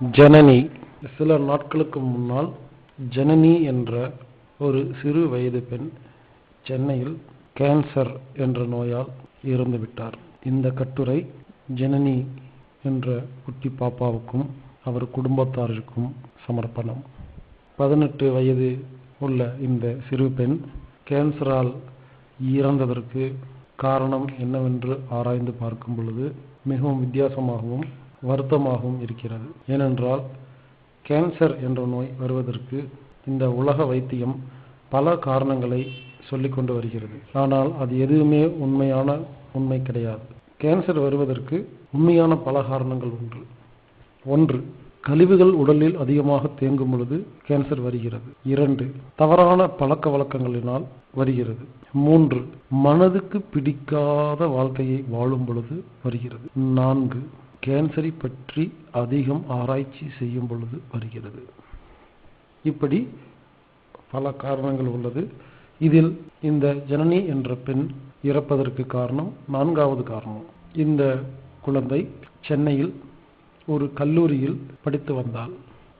ஜனனி. சில நாட்களுக்கு முன்னால் ஜனனி என்ற ஒரு சிறு வயது பெண் சென்னையில் கேன்சர் என்ற நோயால் இறந்துவிட்டார் இந்த கட்டுரை ஜனனி என்ற குட்டி பாப்பாவுக்கும் அவர் குடும்பத்தாருக்கும் சமர்ப்பணம். பதினெட்டு வயது உள்ள இந்த சிறு பெண் கேன்சரால் இறந்ததற்கு காரணம் என்னவென்று ஆராய்ந்து பார்க்கும் பொழுது மிகவும் வித்தியாசமாகவும் வருத்தமாகவும் இருக்கிறது. ஏனென்றால் கேன்சர் என்ற நோய் வருவதற்கு இந்த உலக வைத்தியம் பல காரணங்களை சொல்லி கொண்டு வருகிறது. ஆனால் அது எதுவுமே உண்மையான உண்மை கிடையாது. கேன்சர் வருவதற்கு உண்மையான பல காரணங்கள் உண்டு. ஒன்று கழிவுகள் உடலில் அதிகமாக தேங்கும் பொழுது கேன்சர் வருகிறது. இரண்டு தவறான பழக்க வழக்கங்களினால் வருகிறது. மூன்று மனதுக்கு பிடிக்காத வாழ்க்கையை வாழும் பொழுது வருகிறது. நான்கு கேன்சரை பற்றி அதிகம் ஆராய்ச்சி செய்யும் பொழுது வருகிறது. இப்படி பல காரணங்கள் உள்ளது. இதில் இந்த ஜனனி என்ற பெண் இறப்பதற்கு காரணம் நான்காவது காரணம். இந்த குழந்தை சென்னையில் ஒரு கல்லூரியில் படித்து வந்தாள்.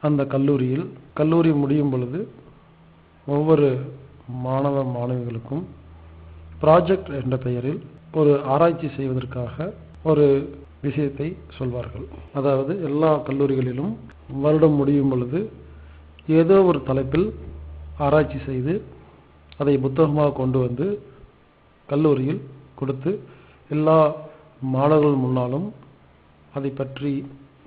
அந்த கல்லூரியில் கல்லூரி முடியும் பொழுது ஒவ்வொரு மாணவ மாணவிகளுக்கும் ப்ராஜெக்ட் என்ற பெயரில் ஒரு ஆராய்ச்சி செய்வதற்காக ஒரு விஷயத்தை சொல்வார்கள். அதாவது எல்லா கல்லூரிகளிலும் வருடம் முடியும் பொழுது ஏதோ ஒரு தலைப்பில் ஆராய்ச்சி செய்து அதை புத்தகமாக கொண்டு வந்து கல்லூரியில் கொடுத்து எல்லா மாணவர்கள் முன்னாலும் அதை பற்றி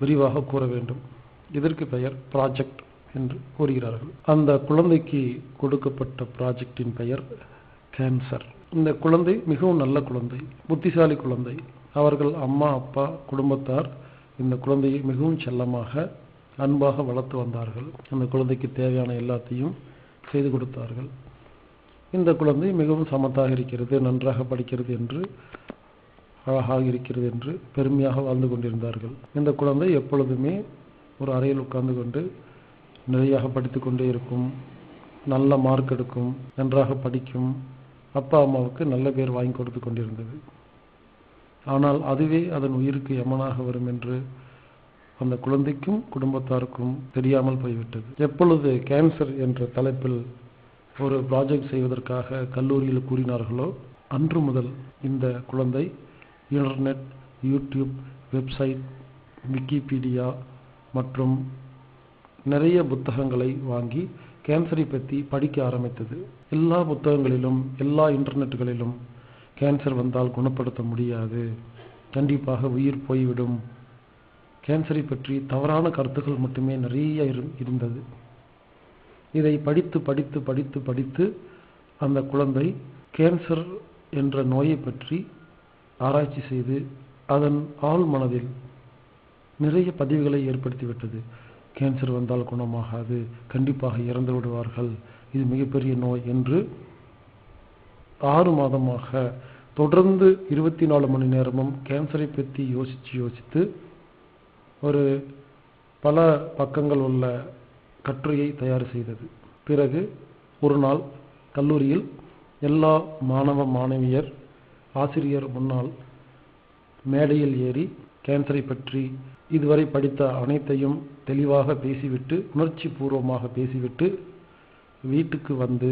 விரிவாக கூற வேண்டும். இதற்கு பெயர் ப்ராஜெக்ட் என்று கூறுகிறார்கள். அந்த குழந்தைக்கு கொடுக்கப்பட்ட ப்ராஜெக்டின் பெயர் கேன்சர் இந்த குழந்தை மிகவும் நல்ல குழந்தை புத்திசாலி குழந்தை. அவர்கள் அம்மா அப்பா குடும்பத்தார் இந்த குழந்தையை மிகவும் செல்லமாக அன்பாக வளர்த்து வந்தார்கள். அந்த குழந்தைக்கு தேவையான எல்லாத்தையும் செய்து கொடுத்தார்கள். இந்த குழந்தை மிகவும் சமத்தாக இருக்கிறது நன்றாக படிக்கிறது என்று அழகாக இருக்கிறது என்று பெருமையாக வாழ்ந்து கொண்டிருந்தார்கள். இந்த குழந்தை எப்பொழுதுமே ஒரு அறையில் உட்கார்ந்து கொண்டு நிறையாக படித்து கொண்டே இருக்கும் நல்ல மார்க் எடுக்கும் நன்றாக படிக்கும் அப்பா அம்மாவுக்கு நல்ல பேர் வாங்கி கொடுத்து கொண்டிருந்தது. ஆனால் அதுவே அதன் உயிருக்கு யமனாக வரும் என்று அந்த குழந்தைக்கும் குடும்பத்தாருக்கும் தெரியாமல் போய்விட்டது. எப்பொழுது கேன்சர் என்ற தலைப்பில் ஒரு ப்ராஜெக்ட் செய்வதற்காக கல்லூரியில் கூறினார்களோ அன்று முதல் இந்த குழந்தை இன்டர்நெட் யூடியூப் வெப்சைட் விக்கிபீடியா மற்றும் நிறைய புத்தகங்களை வாங்கி கேன்சரை பற்றி படிக்க ஆரம்பித்தது. எல்லா புத்தகங்களிலும் எல்லா இன்டர்நெட்டுகளிலும் கேன்சர் வந்தால் குணப்படுத்த முடியாது. கண்டிப்பாக உயிர் போய்விடும். கேன்சரை பற்றி தவறான கருத்துக்கள் மட்டுமே நிறைய இருந்தது. இதை படித்து படித்து படித்து படித்து அந்த குழந்தை கேன்சர் என்ற நோயை பற்றி ஆராய்ச்சி செய்து அதன் ஆழ் மனதில் நிறைய பதிவுகளை ஏற்படுத்திவிட்டது கேன்சர் வந்தால் குணமாகாது. கண்டிப்பாக இறந்து விடுவார்கள். இது மிகப்பெரிய நோய் என்று ஆறு மாதமாக தொடர்ந்து இருபத்தி நாலு மணி நேரமும் கேன்சரை பற்றி யோசித்து யோசித்து ஒரு பல பக்கங்கள் உள்ள கட்டுரையை தயார் செய்தது. பிறகு ஒரு நாள் கல்லூரியில் எல்லா மாணவ மாணவியர் ஆசிரியர் முன்னால் மேடையில் ஏறி கேன்சரை பற்றி இதுவரை படித்த அனைத்தையும் தெளிவாக பேசிவிட்டு உணர்ச்சி பூர்வமாக பேசிவிட்டு வீட்டுக்கு வந்து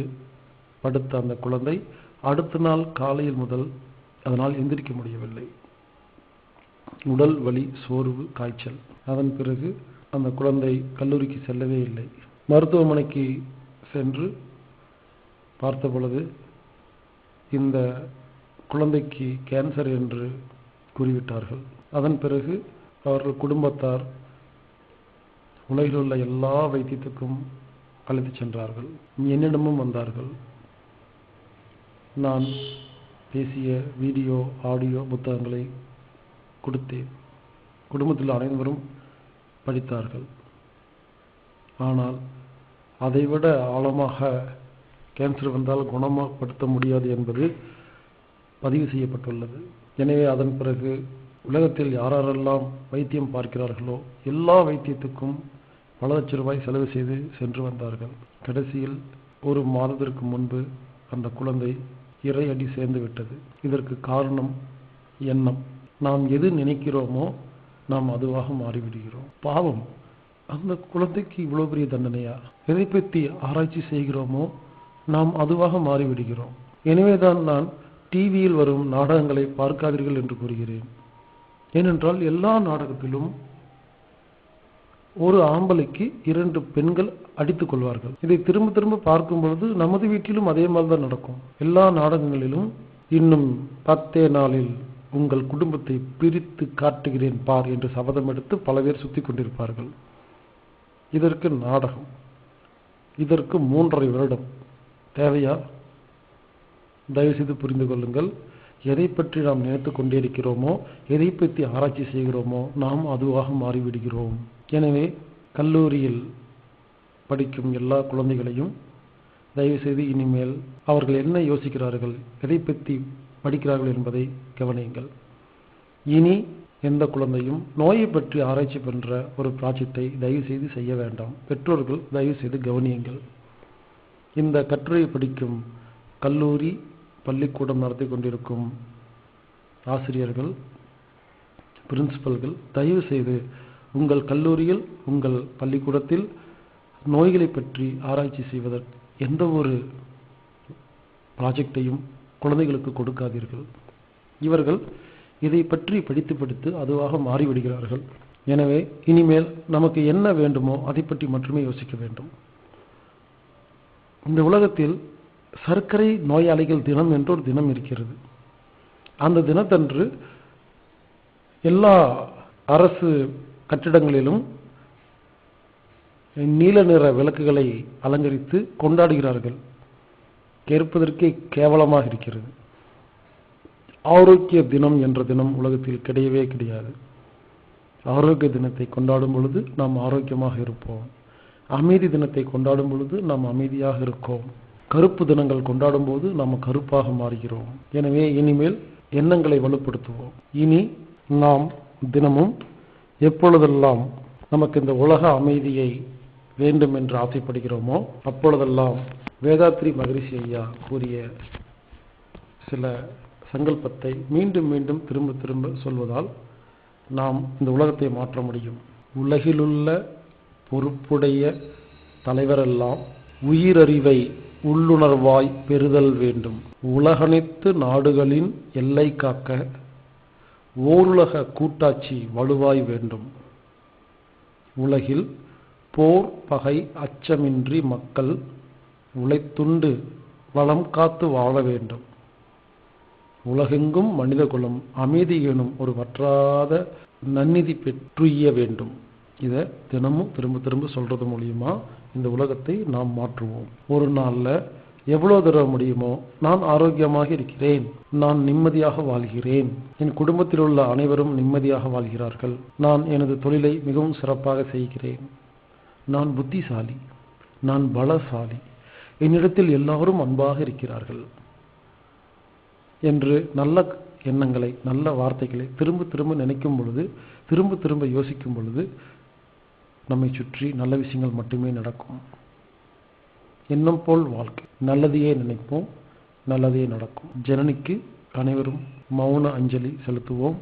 படுத்த அந்த குழந்தை அடுத்த நாள் காலையில் முதல் அதனால் எந்திரிக்க முடியவில்லை. உடல் வலி சோர்வு காய்ச்சல். அதன் பிறகு அந்த குழந்தை கல்லூரிக்கு செல்லவே இல்லை. மருத்துவமனைக்கு சென்று பார்த்த பொழுது இந்த குழந்தைக்கு கேன்சர் என்று கூறிவிட்டார்கள். அதன் பிறகு அவர்கள் குடும்பத்தார் உலகில் உள்ள எல்லா வைத்தியத்துக்கும் அழைத்து சென்றார்கள். என்னிடமும் வந்தார்கள். நான் பேசிய வீடியோ ஆடியோ புத்தகங்களை கொடுத்தேன். குடும்பத்தில் அனைவரும் படித்தார்கள். ஆனால் அதைவிட ஆழமாக கேன்சர் வந்தால் குணமாகப்படுத்த முடியாது என்பது பதிவு செய்யப்பட்டுள்ளது. எனவே அதன் பிறகு உலகத்தில் யாரெல்லாம் வைத்தியம் பார்க்கிறார்களோ எல்லா வைத்தியத்துக்கும் பல லட்ச ரூபாய் செலவு செய்து சென்று வந்தார்கள். கடைசியில் ஒரு மாதத்திற்கு முன்பு அந்த குழந்தை இறை அடி சேர்ந்து விட்டது. இதற்கு காரணம் எண்ணம். நாம் எது நினைக்கிறோமோ நாம் அதுவாக மாறிவிடுகிறோம். பாவம் அந்த குழந்தைக்கு இவ்வளோ பெரிய தண்டனையா? எதை பற்றி ஆராய்ச்சி செய்கிறோமோ நாம் அதுவாக மாறிவிடுகிறோம். எனவேதான் நான் டிவியில் வரும் நாடகங்களை பார்க்காதீர்கள் என்று கூறுகிறேன். ஏனென்றால் எல்லா நாடகத்திலும் ஒரு ஆம்பளைக்கு இரண்டு பெண்கள் அடித்துக் கொள்வார்கள். இதை திரும்ப திரும்ப பார்க்கும் பொழுது நமது வீட்டிலும் அதே மாதிரி தான் நடக்கும். எல்லா நாடகங்களிலும் இன்னும் பத்தே நாளில் உங்கள் குடும்பத்தை பிரித்து காட்டுகிறேன் பார் என்று சபதம் எடுத்து பல பேர் சுத்தி கொண்டிருப்பார்கள். இதற்கு நாடகம். இதற்கு மூன்றரை வருடம். தேவையா? தயவுசெய்து புரிந்து கொள்ளுங்கள். எதை பற்றி நாம் நினைத்து கொண்டே இருக்கிறோமோ எதை பற்றி ஆராய்ச்சி செய்கிறோமோ நாம் அதுவாக மாறிவிடுகிறோம். எனவே கல்லூரியில் படிக்கும் எல்லா குழந்தைகளையும் தயவு செய்து இனிமேல் அவர்கள் என்ன யோசிக்கிறார்கள் எதை பற்றி படிக்கிறார்கள் என்பதை கவனியுங்கள். இனி எந்த குழந்தையும் நோயை பற்றி ஆராய்ச்சி பண்ற ஒரு ப்ராஜெக்டை தயவு செய்து செய்ய வேண்டாம். பெற்றோர்கள் தயவு செய்து கவனியுங்கள். இந்த கட்டுரையை படிக்கும் கல்லூரி பள்ளிக்கூடம் நடத்தி கொண்டிருக்கும் ஆசிரியர்கள் பிரின்சிபல்கள் தயவு செய்து உங்கள் கல்லூரியில் உங்கள் பள்ளிக்கூடத்தில் நோய்களை பற்றி ஆராய்ச்சி செய்வதற்கு எந்த ஒரு ப்ராஜெக்டையும் குழந்தைகளுக்கு கொடுக்காதீர்கள். இவர்கள் இதை பற்றி படித்து படித்து அதுவாக மாறிவிடுகிறார்கள். எனவே இனிமேல் நமக்கு என்ன வேண்டுமோ அதை பற்றி மட்டுமே யோசிக்க வேண்டும். இந்த உலகத்தில் சர்க்கரை நோயாளிகள் தினம் என்று ஒரு தினம் இருக்கிறது. அந்த தினத்தன்று எல்லா அரசு கட்டிடங்களிலும் நீல நிற விளக்குகளை அலங்கரித்து கொண்டாடுகிறார்கள். கேட்பதற்கே கேவலமாக இருக்கிறது. ஆரோக்கிய தினம் என்ற தினம் உலகத்தில் கிடையவே கிடையாது. ஆரோக்கிய தினத்தை கொண்டாடும் பொழுது நாம் ஆரோக்கியமாக இருப்போம். அமைதி தினத்தை கொண்டாடும் பொழுது நாம் அமைதியாக இருக்கோம். கருப்பு தினங்கள் கொண்டாடும் போது நாம் கருப்பாக மாறுகிறோம். எனவே இனிமேல் எண்ணங்களை வலுப்படுத்துவோம். இனி நாம் தினமும் எப்பொழுதெல்லாம் நமக்கு இந்த உலக அமைதியை வேண்டும் என்று ஆசைப்படுகிறோமோ அப்பொழுதெல்லாம் வேதாத்ரி மகரிஷி ஐயா கூறிய சில சங்கல்பத்தை மீண்டும் மீண்டும் திரும்ப திரும்ப சொல்வதால் நாம் இந்த உலகத்தை மாற்ற முடியும். உலகிலுள்ள பொறுப்புடைய தலைவரெல்லாம் உயிரறிவை உள்ளுணர்வாய் பெறுதல் வேண்டும். உலகனைத்து நாடுகளின் எல்லை காக்க ஓருலக கூட்டாட்சி வலுவாய் வேண்டும். உலகில் போர் பகை அச்சமின்றி மக்கள் உழைத்துண்டு வளம் காத்து வாழ வேண்டும். உலகெங்கும் மனிதகுலம் அமைதி எனும் ஒரு வற்றாத நன்னிதி பெற்றுய்ய வேண்டும். இதை தினமும் திரும்ப திரும்ப சொல்றது மூலியமா இந்த உலகத்தை நாம் மாற்றுவோம். ஒரு நாளில் எவ்வளவு தர முடியுமோ நான் ஆரோக்கியமாக இருக்கிறேன். நான் நிம்மதியாக வாழ்கிறேன். என் குடும்பத்தில் உள்ள அனைவரும் நிம்மதியாக வாழ்கிறார்கள். நான் எனது தொழிலை மிகவும் சிறப்பாக செய்கிறேன். நான் புத்திசாலி. நான் பலசாலி. என்னிடத்தில் எல்லாரும் அன்பாக இருக்கிறார்கள். என்று நல்ல எண்ணங்களை நல்ல வார்த்தைகளை திரும்ப திரும்ப நினைக்கும் பொழுது திரும்ப திரும்ப யோசிக்கும் பொழுது நம்மை சுற்றி நல்ல விஷயங்கள் மட்டுமே நடக்கும். எண்ணம் போல் வாழ்க்கை. நல்லதையே நினைப்போம் நல்லதே நடக்கும். ஜனனிக்கு அனைவரும் மௌன அஞ்சலி செலுத்துவோம்.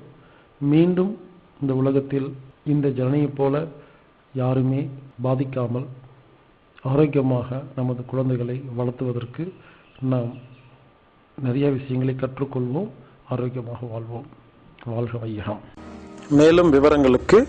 மீண்டும் இந்த உலகத்தில் இந்த ஜனனியைப் போல யாருமே பாதிக்காமல் ஆரோக்கியமாக நமது குழந்தைகளை வளர்த்துவதற்கு நாம் நிறைய விஷயங்களை கற்றுக்கொள்வோம் ஆரோக்கியமாக வாழ்வோம். வாழ்க வையகம். மேலும் விவரங்களுக்கு